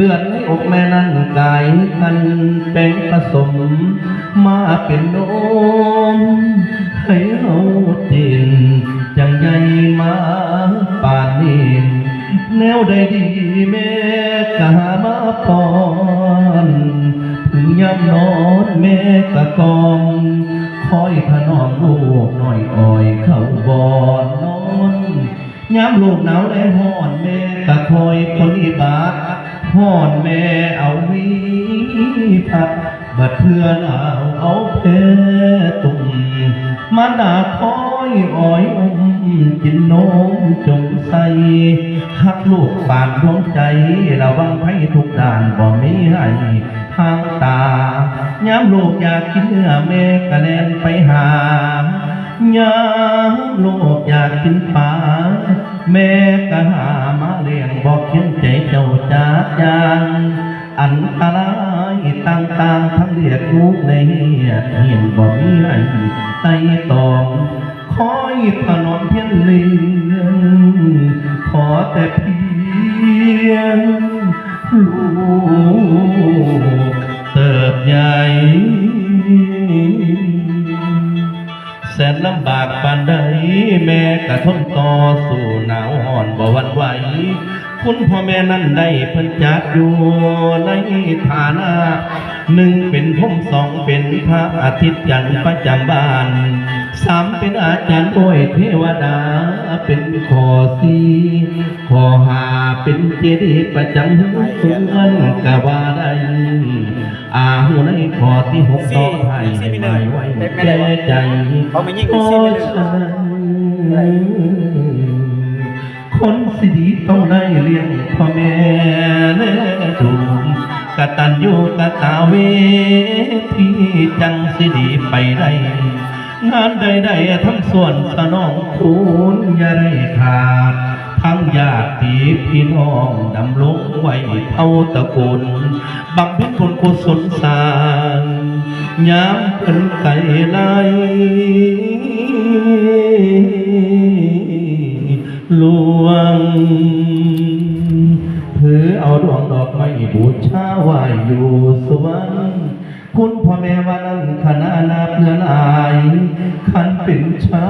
เลือดในอกแม่นั้นกายกันแป้งผสม มาเป็นนมให้เฮาจินจังใหญ่มาป่านนี้แนวใดดีแม่กามาปอนถึงยามนอนแม่กะกองคอยถนอมลูกหน่อยอ่อยเข้าบอนนอนยามลูกหนาวและห้อนแม่กะคอยปฏิบัติ ห้อแม่เอาวีพัดบัดเพื่อนเอาเอาเพตุ่มมาดาคอยอ้อยอมกินนมจงใส่หักลูกปานดวงใจระวังไผทุกด่านบ่มีให้ทางตาย้ำลูกอยากกินเนื้อแม่กระแนนไปหาย้ำลูกอยากกินปลาแม่ก็หา เลี้ยงบอกเขียนใจเจ้าจากยางอันตรายต่างๆทั้งเรียกลูกในเหียนบ่มีให้ไต่ตองคอยถนอมเพียงเลียงขอแต่เพียงลูกเติบใหญ่แสนลำบากปานใด แม่กระทนต่อสู้หนาวห่อนบ่หวันไหว คุณพ่อแม่นั้นได้เพิ่นจัดอยู่ในฐานะหนึ่งเป็นพมสองเป็นพระอาทิตย์จันทร์ประจำบ้านสามเป็นอาจารย์โดยเทวดา เป็นขอสีขอหาเป็นเจดีย์ประจำเฮือนกะว่าได้อาหูในขอที่หกต่อไทยไม่ไว้แก่ใจเขาไม่ คนสิดีต้องได้เลี้ยงพ่อแม่แน่ดูกตัญญูกตาเวทีจังสิดีไปได้งานใดๆทั้งส่วนสนองคุณอย่าได้ขาด ทั้งญาติพี่น้องดำรงไว้เท่าตะกูลบำเพ็ญบุญกุศลสางยามเป็นไก่ไล่ลวงถือเอาดวงดอกไม้บูชาไหวอยู่สวรรค์คุณพ่อแม่ว่านั้นขนานาเพื่อนอายขันเป็นชา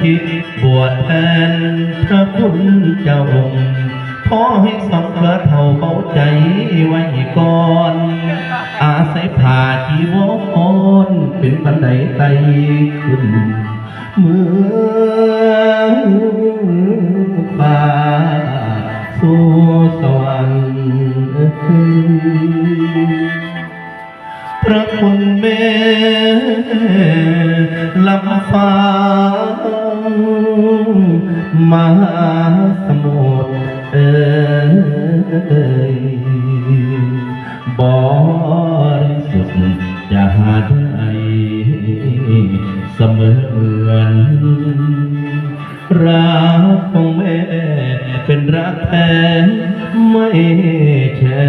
คิดบวชแทนพระคุณเจ้าขอให้สองพระเท่าเบาใจไว้ก่อน อาศัยผ่าจีวรเป็นบันไดไต่ขึ้นเมืองป่าสู่สวรรค์พระคุณแม่ ลำฟ้ามาสมุทรเอ่ยบริสุทธิ์จะหาได้เสมอเหมือนรักของแม่เป็นรักแท้ไม่แช่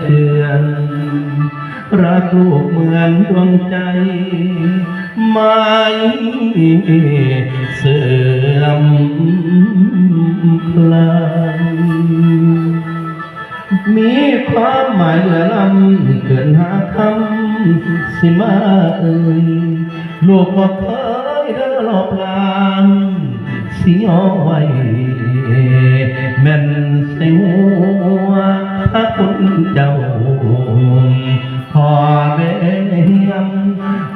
เชือน รักลูกเหมือนดวงใจ ไม่เสื่อมพลันมีความหมายเหลือล้ำเกินหาคำสิมาเอ่ยลูกบอกเคยเด้อหลอบลางสีอ้อยแม่นใส่หัวถ้าคุณเจ้า ขอเบียม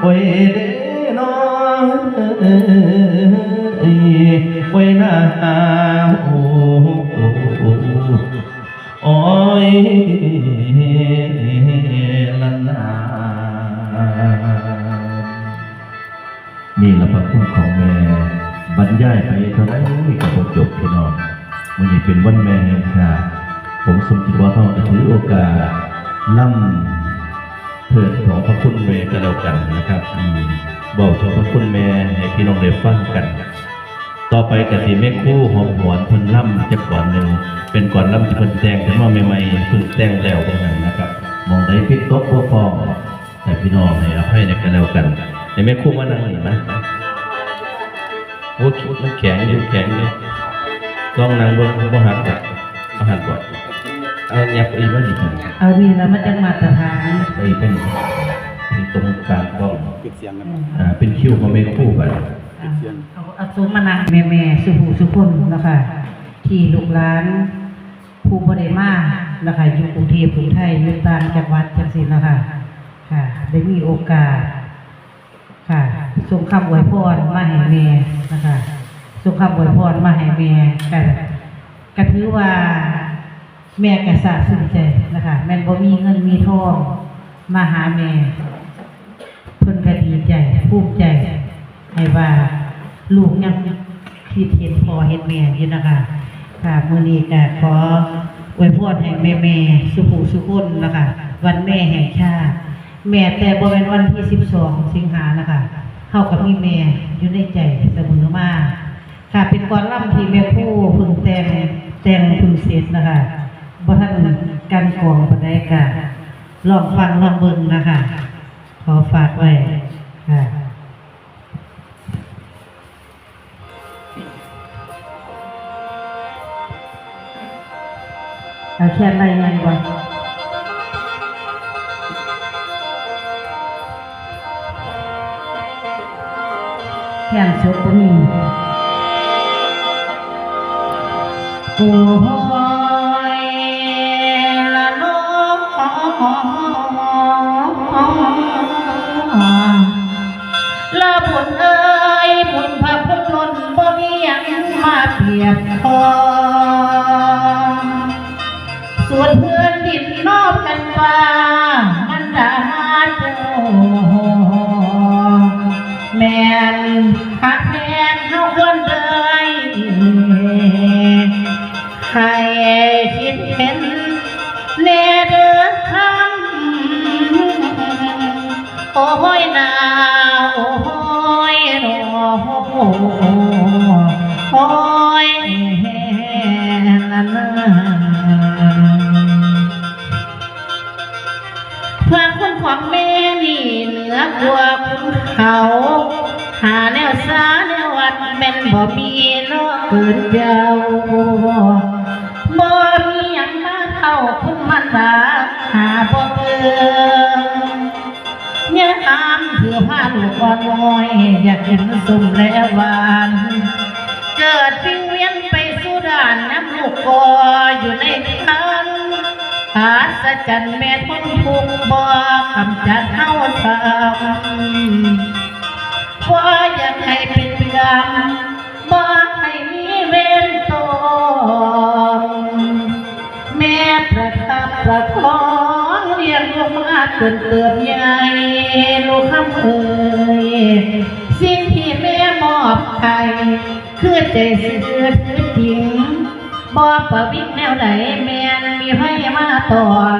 โอ้ยเด้อนอเอ้ยโอ้ยหน้าโอ้โอ้ยลันนานี่ละพระคุณของแม่บรรยายไปเท่าไหรกับผมจบพี่น้องวันนี้เป็นวันแม่แห่งชาติผมสมคิดว่าเขาจะถือโอกาส ล่ำเถิดของพระคุณแม่กันแล้วกันนะครับบอกถึงพระคุณแม่ให้พี่น้องได้ฟังกัน ต่อไปกสิแม่คู่หอมหวนพิ่นล่ำจักก่อนหนึ่งเป็นก่อนล่ำที่พิ่นแต่งขึ้นมาใหม่ๆเพิ่งแต่งแล้วตรงนั้นนะครับ มองได้พิษตกบ่อแต่พี่น้องให้อภัยในกันแล้วกันแต่แม่คู่มานั่งนี่นะโอ้ยมันแข็งอยู่แข็งอยู่ลองนั่งเบิ่งบ่หักอะเอาหักก่อน เอายับอีกว่าดีกันเอาวีแล้วมันจะมาตรฐานไปเป็นที่ตรงกลางกล้องปิดเสียงกันอ่าเป็นคิวของแม่ครู่กันเอาเอาซุ้มมานั่งแม่แม่ๆสุภูสุพนนะคะที่ลูกหลานภูบริมานะคะอยู่กรุงเทพกรุงไทยอยู่ต่างจังหวัดจังสินะคะค่ะ ได้มีโอกาส ค่ะส่งคำอวยพรมาให้แม่นะคะส่งคำอวยพรมาให้แม่กันก็ถือว่า แม่กระสาสึ่งใจนะคะแม่บ่มีเงินมีทองมาหาแม่เพิ่นก็ดีใจภูมิใจให้ว่าลูกยังคิดเห็นพอเห็นแม่อยู่นะคะค่ะมื้อนี้ก็ขออวยพรให้แม่ๆสุขุสุนนะคะวันแม่แห่งชาติแม่แต่บ่แม่นวันที่ 12 สิงหานะคะเฮากับมีแม่อยู่ในใจเสมอมาค่ะเป็นกรล่ำที่แม่ผู้พึงแต่งแต่งพึงเสร็จนะคะ บ่ทันกันกองปานใดก็ลองฟังลองเบิ่งนะคะ ขอฝากไว้ค่ะเอาแค่ไรไงก่อนแค่สุดก็มีโอ้ ยบพอส่วนเพื่อนดินนอกกันฟ้ามันดาโจแม่นหักแม่นเฮาควรเลยให้คิดเห็นแน่เด้อคำโอ้ยนาโอ้ยรอโเหนือกว่าคุณเขาหาแนวสาแนววัดแม่นบ่มีเนาะเกินเดียวบ่มีหยังมาเท่าคุณมันดาหาบ่เกินเนี่ยอามเพื่อพาลูกอ่อนน้อยอยากเห็นสมและหวาน เกิดวิงเวียนไปสู่ด่านน้ำลูกก่อาสจันแม่ทนทุกบ่กำจัดเฮาทำว่าอยากให้เป็นกรรมบ่ให้มีเวรตนแม่ประทับประคองเลี้ยงลูกมาจนเติบใหญ่ลูกคำเอ่ยสิ่งที่แม่มอบให้คือใจซื่อถือจริงบ่ประวิกแนวไหนแม่ ไผมาตอน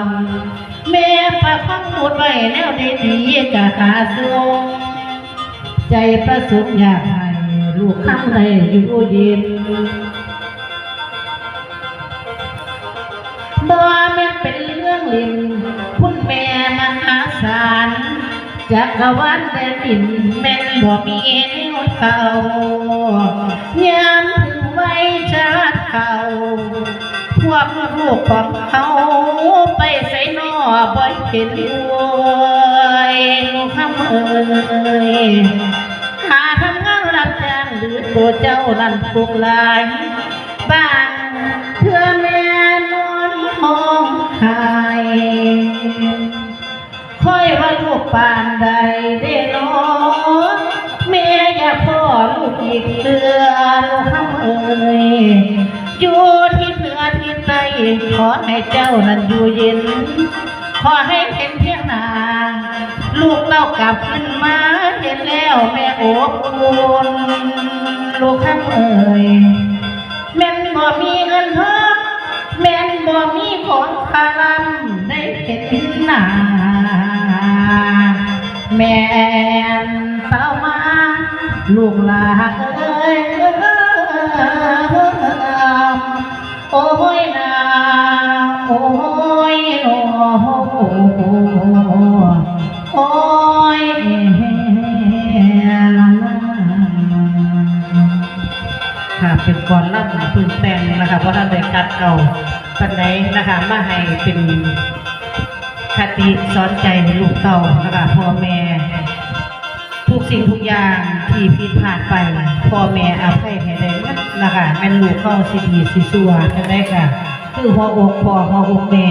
แม่ประพังพูดไว้แนวใดดีกะหาสูงใจประสงค์อยากให้ลูกคำใดอยู่เย็นบ่แม่เป็นเรื่องล่นคุณแม่มหาศาลจักรวาลแดนดินแม่นบ่มีแนวเท่ายามถึงไว้ชาติเขา วกลูกของเขาไปใส่นอบ่เห็นด้วยลูกคำเอ่ยหาทำงานรับจ้างหรือตัวเจ้านั่นพวกหลายบ้างเพื่อแม่นอนห้องหายค่อยว่าลูกปานใดได้นอนแม่อยาพ่อลูกอีกเตือนลูกคำเอ่ยอยู่ที่ เหนือที่ใต้ขอให้เจ้านั้นอยู่เย็น ขอให้เห็นเพียงนา ลูกเล่ากลับขึ้นมาเห็นแล้วแม่โอบอุ่นลูกข้าเอ่ยแม่นบ่มีเงินทอแม่นบ่มีของคารำได้เห็นหนาแม่นเต้ามาลูกหลานเอ้ โอ้ยนาโอ้ยโอ้โอ้ยค่ะเป็นก่อนล่ำปืนแตงนะคะเพราะท่านได้กัดเอาปันไหนนะคะมาให้เป็นคติสอนใจลูกเต่านะคะพ่อแม่ กสิ่งทุกอย่างที่ผิดพลาดไปพ่อแม่อภัยให้ได้หมดนะคะแม่ลูกเข้าสิดีสิสัวกันได้ค่ะ คือหัวอกพ่อหัวอกแม่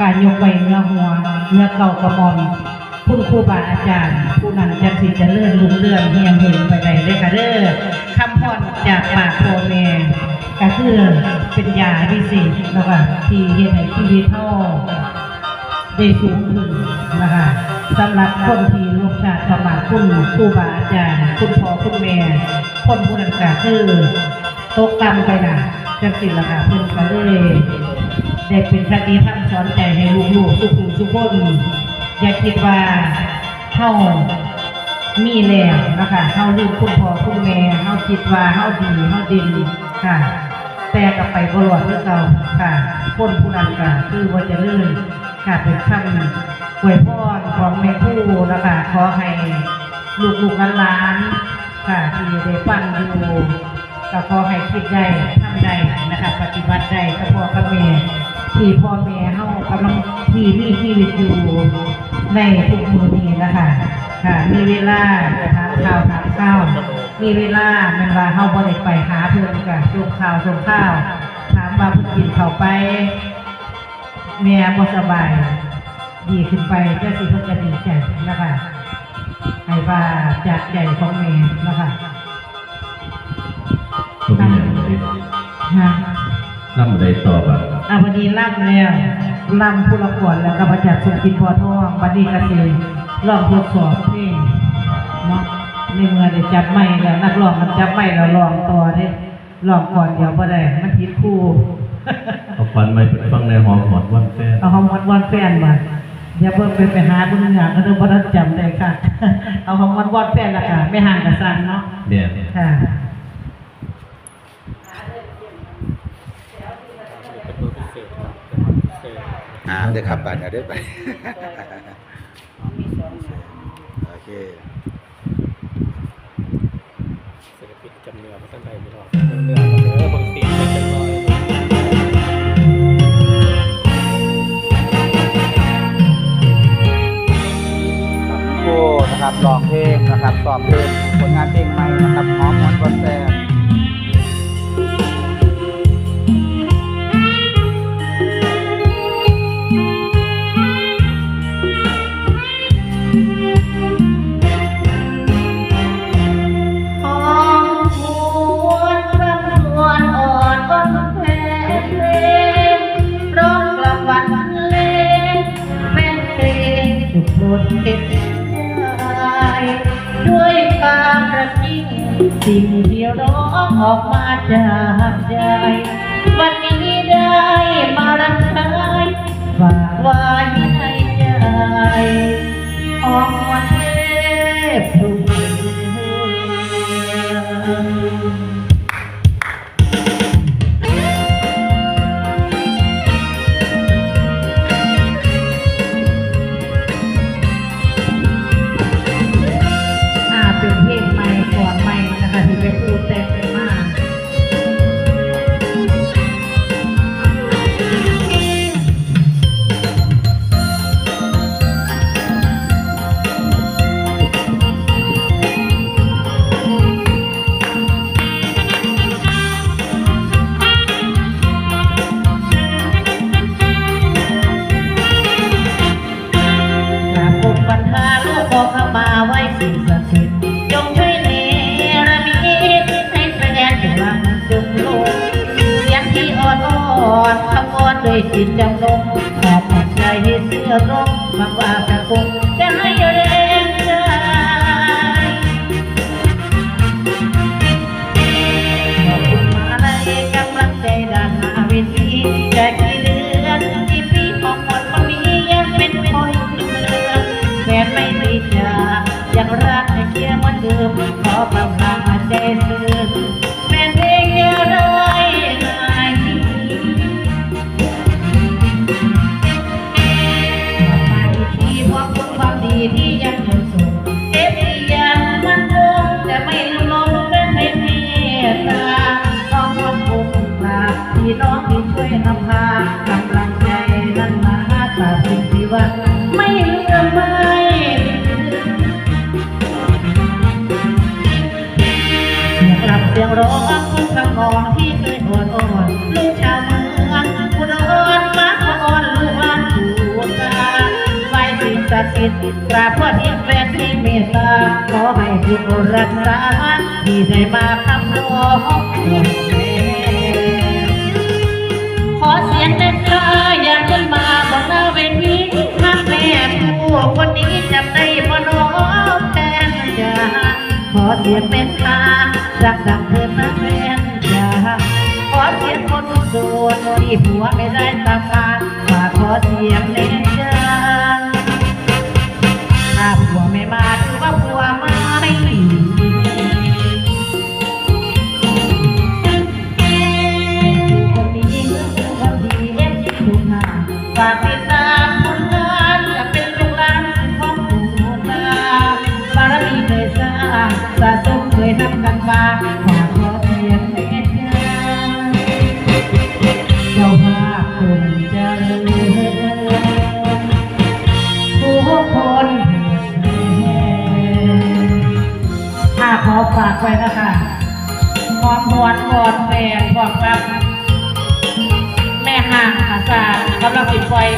การยกไว้เนื้อหัวเนื้อเก่ากระมอมคุณครูบาอาจารย์ ผู้นั้นจักสิจะเลื่อนลุงเรื่องเฮียงเห็นไปได้เลยค่ะเด้อคำพรจากปากพ่อแม่ก็คือเป็นยาที่สินะคะที่เฮ็ดให้ชีวิตเฮาได้สูงขึ้นนะคะ สำหรับคนที่ลูกชาติประมาคุณครูบาอาจารย์คุณพ่อคุณแม่ คนผู้นั้นก็คือตกต่ำไปนะจังสิละค่ะเพิ่นก็เลยได้เป็นคติธรรมสอนใจให้ลูกๆทุกผู้ทุกคนอย่าคิดว่าเฮามีแล้วนะคะเฮาลืมคุณพ่อคุณแม่เฮาคิดว่าเฮาดีเฮาดีค่ะ แต่กลับไปบรอดคืองเก่าค่ะ คนผู้นั้นก็คือว่าจะเลื่อน ค่ะเป็นคำอวยพรของแม่ครู่นะคะขอให้ลูกลูกหลานค่ะที่ได้ฟังอยู่ก็ขอให้คิดได้ทำได้นะคะปฏิบัติได้กับพ่อกับแม่ที่พ่อแม่เฮากำลังที่มีชีวิตอยู่ในทุกมือนี้นะคะค่ะ มีเวลาจะถามข่าวถามข้าว มีเวลาแมันว่าเฮาบ่ได้ไปหาเพิ่อนก็ส่งข่าวส่งข้าว ถามว่าเพิ่นกินข้าวไป แม่บ่สบาย ดีขึ้นไปก็สิเพิ่นก็ดีใจนะคะให้ว่าจากใจของแม่นะคะก็มีอย่างนี้ฮะล่ำใดต่อบ่ะอะวันนี้ล่ำแล้วล่ำผู้ละก่อนแล้วก็มาจากสุกินพอทองบัดนี้ก็สิลองทดสอบเพลงเนาะในเมื่อได้จับไม้แล้วนักร้องมันจับไม้แล้วร้องต่อเด้ร้องก่อนเดียวบ่ได้มันผิดคู่ เอาฟันไม่เป็นฟังในหอมหอดวันแฟนเอาของวันวันแฟนมาเดี๋ยวเพิ่งไปไปหาคุณงานก็ต้องพอทันจำได้ค่ะ เอาของวันวันแฟนละค่ะไม่ห่างกับซันเนาะเนี่ยค่ะเป็นตัวพิเศษครับเป็นพิเศษอ่าเดี๋ยวขับบัตรเดี๋ยวไปโอเคศิลปินจำเนื้อมาตั้งแต่พี่น้องเนื้อเนื้อบางเสียงไม่เป็นรอ นะครับร้องเพลงนะครับสอบเพลงผลงานเพลงใหม่นะครับหอมมอนวันแซ่บหอมหวนรำนวลอ่อนอ่อนแผลเพลงร้องกลางวันเลงแม่นเพลงสุดบนเต็ม ยิ่งสิ่งที่ร้องออกมาจากใจ วันนี้ได้มารับใช้ฝากไว้ในใจหอมวัน สิ่งศักดิ์สิทธิ์กราบพ่อที่แฟนที่เมตตาขอให้ที่รักษาที่ได้มาคำร้องขอเสียงเด็ดขาอยาขึ้นมาบนหน้าเวทีฮักแม่ผู้คนนี้จำได้บ่น้องแฟนจ้าขอเสียงเป็นทางรักดังเธอนะแฟนจ้าขอเสียงคนโสดที่ผัวไม่ได้ตามงาฝากขอเสียงเล่น ถือ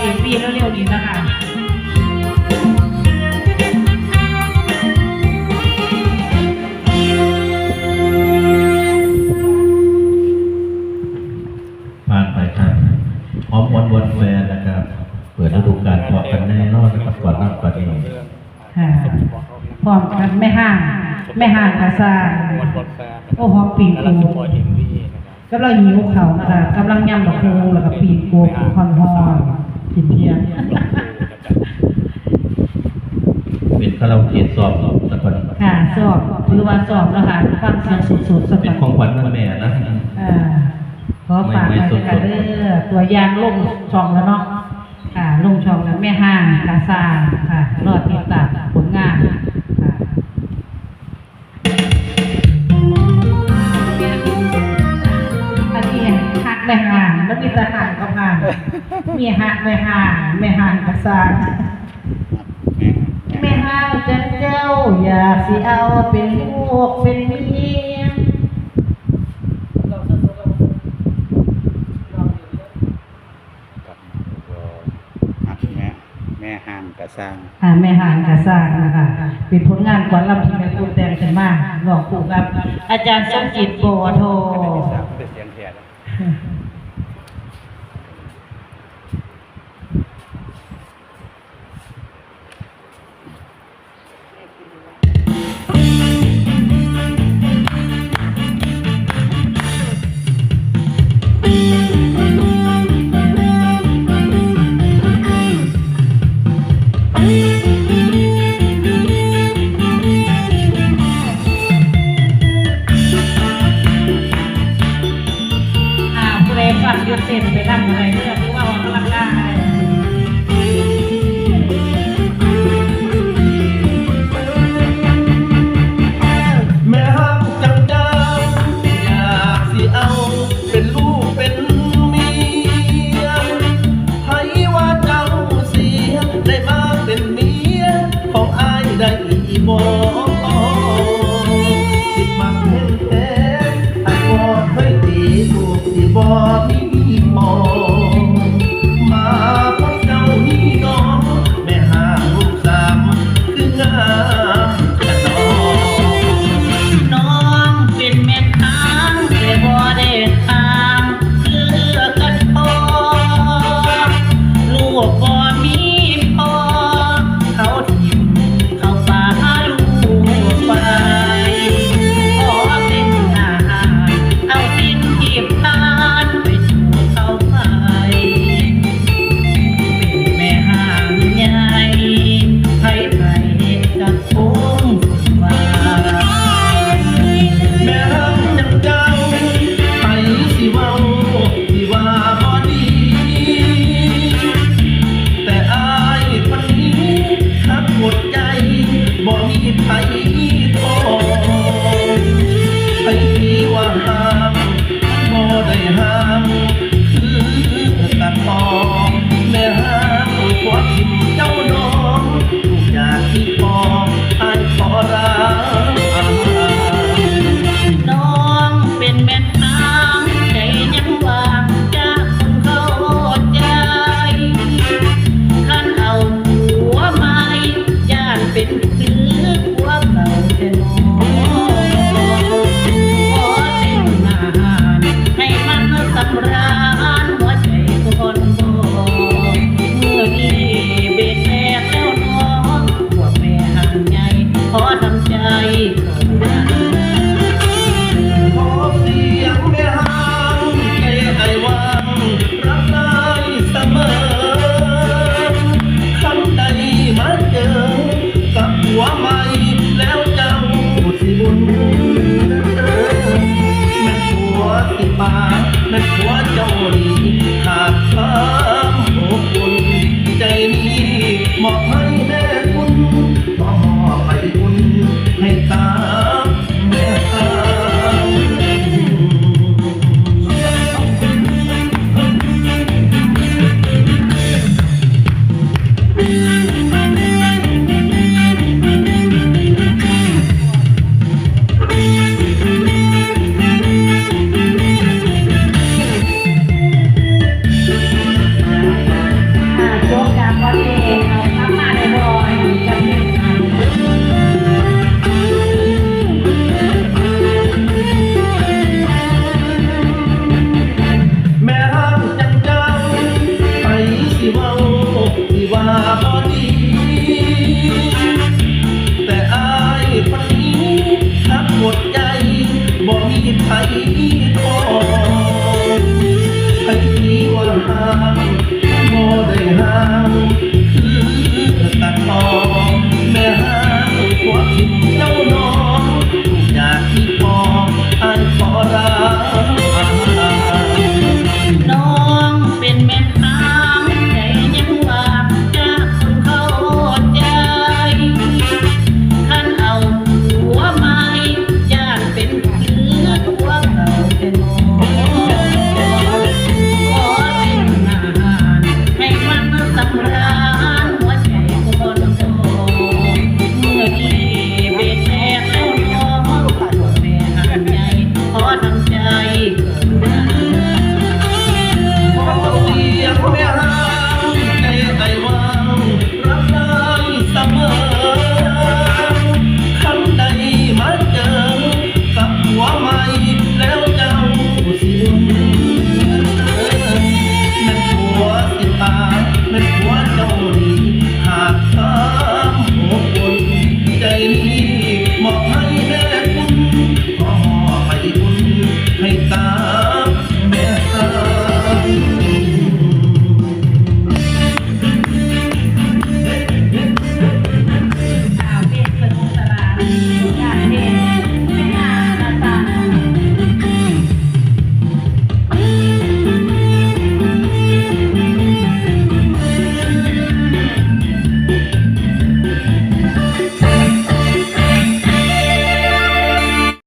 เอ็มวีเร็วๆนี้นะคะผ่านไปครับหอมวันวันแฟนนะครับ เปิดฤดูกาลพอกันแน่นอนนะครับก่อนรับก่อนนี้เรื่องค่ะสมบอกเขาพร้อมกันแม่ห่างแม่ห่างอาจารย์วันบอลแฟร์โอ้หอมปีกกำลังกูสปอยเอ็มวีนะครับกำลังหิวเขานะคะกำลังยำดอกคูแล้วก็ปีกกูคอนฮอน กินเทียนลองดูนะครับเป็นคาราโอเกะสอบสักคนค่ะสอบถือว่าสอบแล้วค่ะฟังเสียงสุดๆสักเป็ก่นอนของขวัญวันแม่นะอ่าขอฝากไว้ค่ะเด้อตัวอย่างลงช่องแล้วเนาะค่ะลงช่องแล้วแม่ห้างกาซาค่ะรอดติดตามผลงาน หักแม่ห่างมันมีแต่ห่างกับห่างมีหักแม่ห่างแม่ห่างกาซาแม่ห่างจันเจ้า อยากสิเอาเป็นลูกเป็นเมียครับแม่แม่ห่างกระซังอ่าแม่หางกระสร้างนะคะเป็นผลงานกวนลำที่แม่พูดแต่งขึ้นมาหลอกปู่กับ อาจารย์สมจิตโบโท